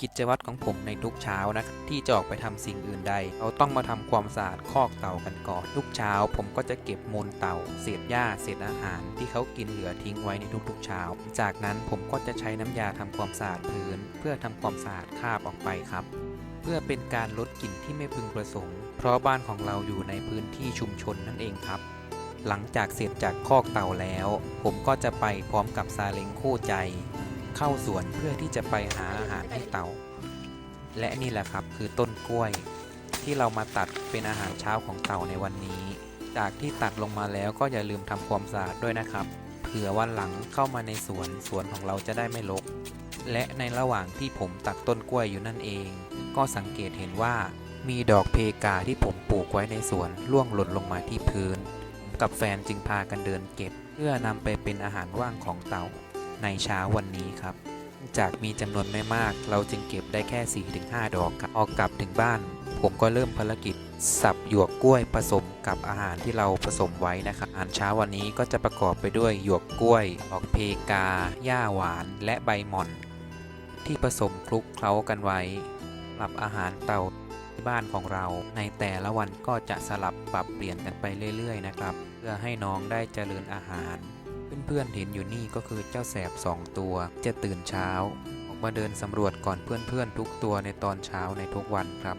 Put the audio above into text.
กิจวัตรของผมในทุกเช้านะที่จะออกไปทำสิ่งอื่นใด เราต้องมาทำความสะอาดคอกเต่ากันก่อน ทุกเช้าผมก็จะเก็บมูลเต่า เศษหญ้าเศษอาหาร ที่เขากินเหลือทิ้งไว้ในทุกๆเช้า จากนั้นผมก็จะใช้น้ำยาทำความสะอาดพื้น เพื่อทำความสะอาดคาบออกไปครับ เพื่อเป็นการลดกลิ่นที่ไม่พึงประสงค์ เพราะบ้านของเราอยู่ในพื้นที่ชุมชนนั่นเองครับหลังจากเสร็จจากคอกเต่าแล้ว ผมก็จะไปพร้อมกับซาเล้งคู่ใจ เข้าสวนเพื่อที่จะไปหาอาหารให้เต่า และนี่แหละครับคือต้นกล้วย ที่เรามาตัดเป็นอาหารเช้าของเต่าในวันนี้ จากที่ตัดลงมาแล้วก็อย่าลืมทำความสะอาดด้วยนะครับ เผื่อวันหลังเข้ามาในสวนสวนของเราจะได้ไม่รกและในระหว่างที่ผมตัดต้นกล้วยอยู่นั่นเอง ก็สังเกตเห็นว่ามีดอกเพกาที่ผมปลูกไว้ในสวนร่วงหล่นลงมาที่พื้น กับแฟนจึงพากันเดินเก็บ เพื่อนำไปเป็นอาหารว่างของเต่า ในเช้าวันนี้ครับ จากมีจำนวนไม่มาก เราจึงเก็บได้แค่ 4-5 ดอกครับออกกลับถึงบ้าน ผมก็เริ่มภารกิจ สับหยวกกล้วยผสมกับอาหารที่เราผสมไว้นะครับอาหารเช้าวันนี้ก็จะประกอบไปด้วยหยวกกล้วยดอกเพกาหญ้าหวาน และใบหม่อน ที่ผสมคลุกเคล้ากันไว้สำหรับอาหารเต่าที่บ้านของเรา ในแต่ละวันก็จะสลับปรับเปลี่ยนกันไปเรื่อย ๆ นะครับ เพื่อให้น้องได้เจริญอาหาร เพื่อนๆเห็นอยู่นี่ก็คือเจ้าแสบสองตัว จะตื่นเช้า ออกมาเดินสำรวจก่อนเพื่อนๆทุกตัวในตอนเช้าในทุกวันครับ